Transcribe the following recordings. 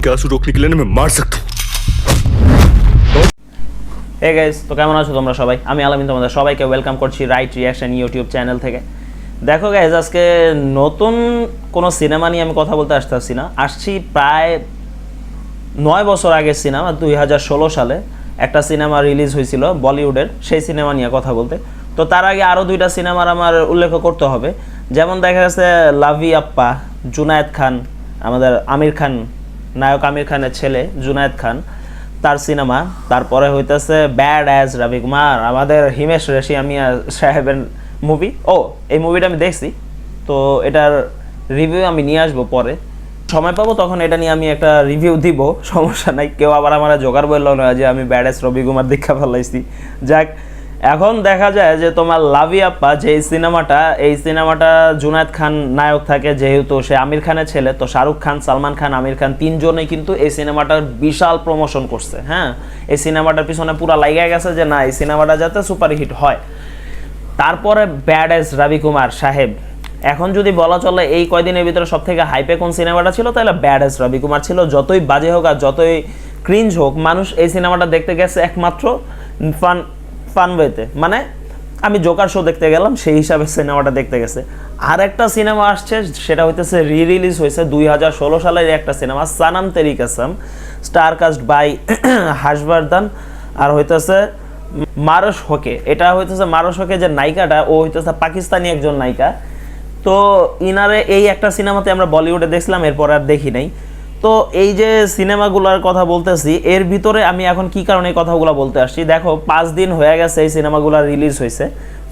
के आंसू रोकने के लिए ना मैं मार सकता हूँ হে গাইস তো কেমন আছো তোমরা সবাই আমি আলামিন তোমাদের সবাইকে ওয়েলকাম করছি রাইট রিয়াকশন ইউটিউব চ্যানেল থেকে দেখো গাইজ আজকে নতুন কোনো সিনেমা নিয়ে আমি কথা বলতে আসতেছি না আসছি প্রায় নয় বছর আগের সিনেমা দুই হাজার ষোলো সালে একটা সিনেমা রিলিজ হয়েছিল বলিউডের সেই সিনেমা নিয়ে কথা বলতে তো তার আগে আরও দুইটা সিনেমার আমার উল্লেখ করতে হবে যেমন দেখা গেছে লাভি আপ্পা জুনায়েদ খান আমাদের আমির খান নায়ক আমির খানের ছেলে জুনায়েদ খান, তার সিনেমা, তারপরে হইতেছে ব্যাড অ্যাজ রবি কুমার আমাদের হিমেশ রেশিয়ামিয়া সাহেবের মুভি ও, এই মুভিটা আমি দেখছি। তো এটার রিভিউ আমি নিয়ে আসব পরে। সময় পাবো তখন এটা নিয়ে আমি একটা রিভিউ দিব, সমস্যা নাই। কেউ আবার আমার জোগাড় বলল না যে আমি ব্যাড অ্যাজ রবি কুমার দীক্ষা ফেলাইছি যাক এখন দেখা যায় যে তোমার লাভি আপ্পা যে সিনেমাটা, এই সিনেমাটা জুনায়েদ খান নায়ক থাকে, যেহেতু সে আমির খানের ছেলে, তো শাহরুখ খান, সালমান খান, আমির খান তিনজনেই কিন্তু এই সিনেমাটার বিশাল প্রমোশন করছে হ্যাঁ? এই সিনেমাটার পিছনে পুরা লাইগা গেছে যে না, এই সিনেমাটা যাতে সুপারহিট হয়। তারপরে ব্যাড এস রবি কুমার সাহেব। এখন যদি বলা চলে এই কয়দিনের ভিতরে সব থেকে হাইপে কোন সিনেমাটা ছিল, তাহলে ব্যাড এস রবি কুমার ছিল। যতই বাজে হোক আর যতই ক্রিঞ্জ হোক, মানুষ এই সিনেমাটা দেখতে গেছে একমাত্র ফান ওয়েতে মানে আমি জোকার শো দেখতে গেলাম, সেই হিসাবে সিনেমাটা দেখতে গেছে। আর একটা সিনেমা আসছে, সেটা হইতেছে রি রিলিজ হয়েছে দুই হাজার ষোলো সালের একটা cinema, Sanam Teri Kasam star cast by Harshvardhan আর হইতেছে মারস হকে। এটা হইতেছে মারস হকে যে নায়িকাটা, ও হইতেছে পাকিস্তানি একজন নায়িকা। তো ইনারে এই একটা সিনেমাতে আমরা বলিউডে দেখছিলাম, এরপর আর দেখি নাই। তো এই যে সিনেমাগুলোর কথা বলতেছি, এর ভিতরে আমি এখন কি কারণে এই কথাগুলো বলতে আসছি? দেখো, পাঁচ দিন হয়ে গেছে এই সিনেমাগুলো রিলিজ হয়েছে।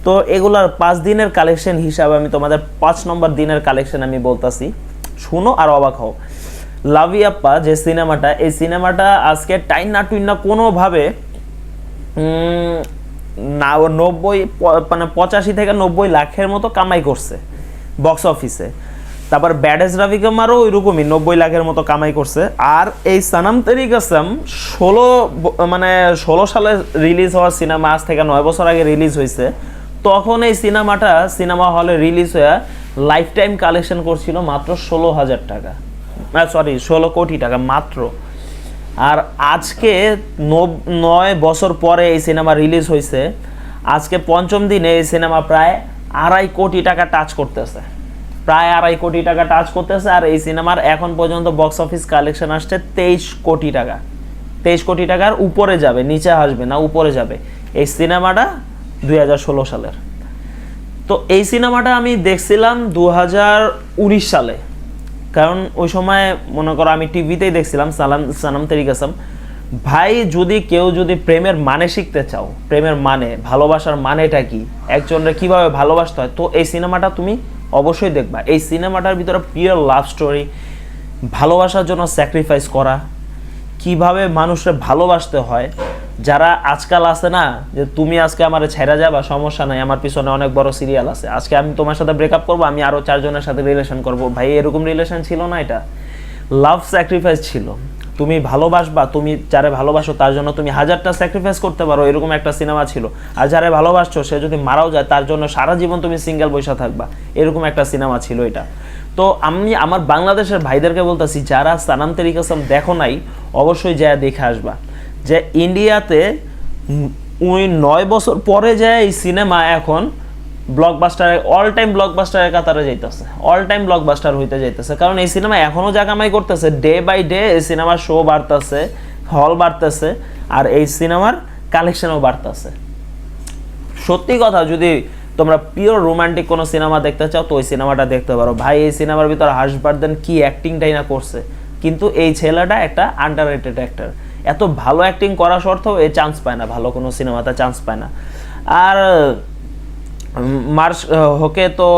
তো এগুলার পাঁচ দিনের কালেকশন হিসাবে আমি তোমাদের পাঁচ নম্বর দিনের কালেকশন আমি বলতাছি। শুনো আর অবাক হও। লাভি আপ্পা যে সিনেমাটা, এই সিনেমাটা আজকে টাইম না টুইন না কোনোভাবে না নব্বই মানে পঁচাশি থেকে নব্বই লাখের মতো কামাই করছে বক্স অফিসে তারপর ব্যাডেজ রাভি কুমারও ওইরকমই, নব্বই লাখের মতো কামাই করছে। আর এই সানাম তেরিক আসাম ষোলো মানে ষোলো সালে রিলিজ হওয়া সিনেমা আজ থেকে নয় বছর আগে রিলিজ হয়েছে। তখন এই সিনেমাটা সিনেমা হলে রিলিজ হয়ে লাইফ টাইম কালেকশন করছিল মাত্র ষোলো হাজার টাকা। সরি ষোলো কোটি টাকা মাত্র। আর আজকে নয় বছর পরে এই সিনেমা রিলিজ হয়েছে। আজকে পঞ্চম দিনে এই সিনেমা প্রায় আড়াই কোটি টাকা টাচ করতেছে। প্রায় আড়াই কোটি টাকা টাচ করতেছে আর এই সিনেমার এখন পর্যন্ত বক্স অফিস কালেকশন আসছে তেইশ কোটি টাকা। তেইশ কোটি টাকার উপরে যাবে, নিচে আসবে না, উপরে যাবে। এই সিনেমাটা দুই হাজার ষোলো সালের। তো এই সিনেমাটা আমি দেখছিলাম দু সালে। কারণ ওই সময় মনে করো আমি টিভিতেই দেখছিলাম সালাম, সানাম তেরিক আসাম। ভাই, যদি কেউ যদি প্রেমের মানে শিখতে চাও, প্রেমের মানে ভালোবাসার মানেটা কি? একজনের কীভাবে ভালোবাসতে হয়? তো এই সিনেমাটা তুমি অবশ্যই দেখবা। এই সিনেমাটার ভিতরে পিওর লাভ স্টোরি ভালোবাসার জন্য স্যাক্রিফাইস করা, কীভাবে মানুষের ভালোবাসতে হয়, যারা আজকাল আছে না, যে তুমি আজকে আমার ছেড়ে যাবা, সমস্যা নাই, আমার পিছনে অনেক বড় সিরিয়াল আছে। আজকে আমি তোমার সাথে ব্রেকআপ করব, আমি আরও চারজনের সাথে রিলেশন করব। ভাই, এরকম রিলেশন ছিল না এটা। লাভ স্যাক্রিফাইস ছিল। তুমি ভালোবাসবা, তুমি যারে ভালোবাসো, তার জন্য তুমি হাজারটা স্যাক্রিফাইস করতে পারো, এরকম একটা সিনেমা ছিল। আর যারে ভালোবাসছো, সে যদি মারাও যায়, তার জন্য সারা জীবন তুমি সিঙ্গেল বসে থাকবা। এরকম একটা সিনেমা ছিল এটা। তো আমি আমার বাংলাদেশের ভাইদেরকে বলতেছি, যারা সানাম তেরিক আসাম দেখো নাই, অবশ্যই যা দেখে আসবা। যে ইন্ডিয়াতে ওই নয় বছর পরে যায় এই সিনেমা এখন ব্লকবাস্টারে অল টাইম ব্লকবাস্টারের কাতারে যাইতেছে। অল টাইম ব্লকবাস্টার হইতে যাইতেছে। কারণ এই সিনেমা এখনও যা কামাই করতেছে ডে বাই ডে এই সিনেমার শো বাড়তেছে হল বাড়তেছে, আর এই সিনেমার কালেকশনও বাড়তেছে। সত্যি কথা, যদি তোমরা পিওর রোমান্টিক কোনো সিনেমা দেখতে চাও, তো ওই সিনেমাটা দেখতে পারো। ভাই, এই সিনেমার ভিতর হাসবার্ধন কি অ্যাক্টিংটাই না করছে। কিন্তু এই ছেলেটা একটা আন্ডার রেটেড অ্যাক্টার এত ভালো অ্যাক্টিং করা সত্ত্বেও এই চান্স পায় না, ভালো কোনো সিনেমাতে চান্স পায় না। আর মার্শ হোকে তো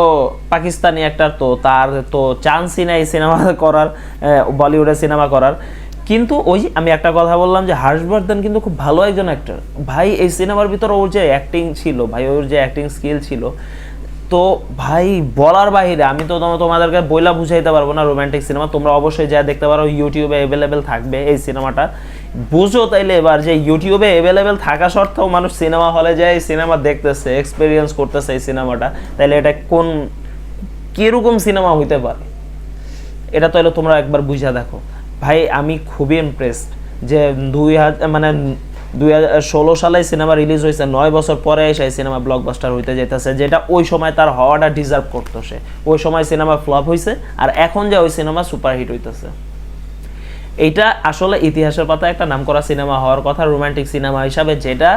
পাকিস্তানি অ্যাক্টার তো তার তো চান্সই নাই সিনেমা করার বলিউডে সিনেমা করার। কিন্তু ওই আমি একটা কথা বললাম যে হর্ষবর্ধন কিন্তু খুব ভালো একজন অ্যাক্টর ভাই, এই সিনেমার ভিতরে ওর যে অ্যাক্টিং ছিল, ভাই, ওর যে অ্যাক্টিং স্কিল ছিল, তো ভাই, বলার বাইরে আমি তো তোমাদেরকে বইলা বুঝাইতে পারব না রোমান্টিক সিনেমা তোমরা অবশ্যই যা দেখতে পারো ইউটিউবে অ্যাভেলেবেল থাকবে এই সিনেমাটা। বুঝো তাইলে এবার যে ইউটিউবে অ্যাভেলেবেল থাকা সত্ত্বেও মানুষ সিনেমা হলে যায় এই সিনেমা দেখতেছে এক্সপিরিয়েন্স করতেছে এই সিনেমাটা। তাইলে এটা কোন, কীরকম সিনেমা হইতে পারে? এটা তাহলে তোমরা একবার বুঝা দেখো। ভাই, আমি খুবই ইমপ্রেসড যে দুই হাজার মানে দুই হাজার ষোলো সালে সিনেমা রিলিজ হয়েছে, নয় বছর পরে এসে সিনেমা ব্লকবাস্টার হইতে যেতেছে যেটা ওই সময় তার হওয়াটা ডিজার্ভ করতো সে। ওই সময় সিনেমা ফ্লপ হয়েছে আর এখন যে ওই সিনেমা সুপারহিট হইতেছে। এইটা আসলে ইতিহাসের পাতা একটা নাম করা সিনেমা হওয়ার কথা রোমান্টিক সিনেমা হিসাবে, যেটা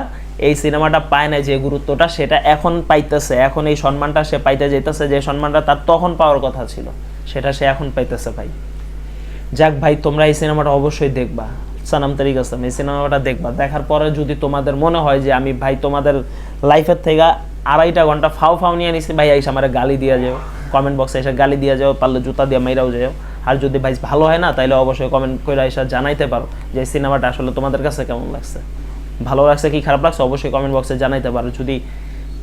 এই সিনেমাটা পায় না যে গুরুত্বটা, সেটা এখন পাইতেছে। এখন এই সম্মানটা সে পাইতে যেতেছে যে সম্মানটা তার তখন পাওয়ার কথা ছিল, সেটা সে এখন পাইতেছে ভাই। যাক ভাই, তোমরা এই সিনেমাটা অবশ্যই দেখবা। সানাম তারিক আসলাম, এই সিনেমাটা দেখবা। দেখার পরে যদি তোমাদের মনে হয় যে আমি ভাই তোমাদের লাইফের থেকে আড়াইটা ঘণ্টা ফাও ফাও নিয়ে নিছি, ভাই এসে আমার গালি দিয়ে যাও। কমেন্ট বক্সে এসে গালি দিয়ে যাও, পারলে জুতা দিয়ে মাইরাও যাও। আর যদি ভাই ভালো হয় না তাহলে অবশ্যই কমেন্ট করে এসে জানাইতে পারো যে সিনেমাটা আসলে তোমাদের কাছে কেমন লাগছে। ভালো লাগছে কি খারাপ লাগছে, অবশ্যই কমেন্ট বক্সে জানাইতে পারো। যদি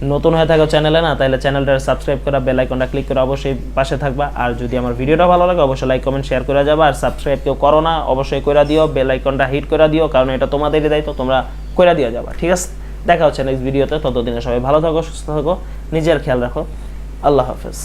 নতুন হয়ে থাকো চ্যানেলে না, তাহলে চ্যানেলটা সাবস্ক্রাইব করা বেল আইকনটা ক্লিক করে অবশ্যই পাশে থাকবা। আর যদি আমার ভিডিওটা ভালো লাগে, অবশ্যই লাইক কমেন্ট শেয়ার করে যাবা। আর সাবস্ক্রাইব কেউ করো না, অবশ্যই করে দিও, বেল আইকনটা হিট করে দিও, কারণ এটা তোমাদেরই দায়িত্ব, তোমরা করে দিয়ে যাবা, ঠিক আছে? দেখা হচ্ছে নেক্সট ভিডিওতে ততদিনে সবাই ভালো থাকো, সুস্থ থাকো, নিজের খেয়াল রাখো। আল্লাহ হাফেজ।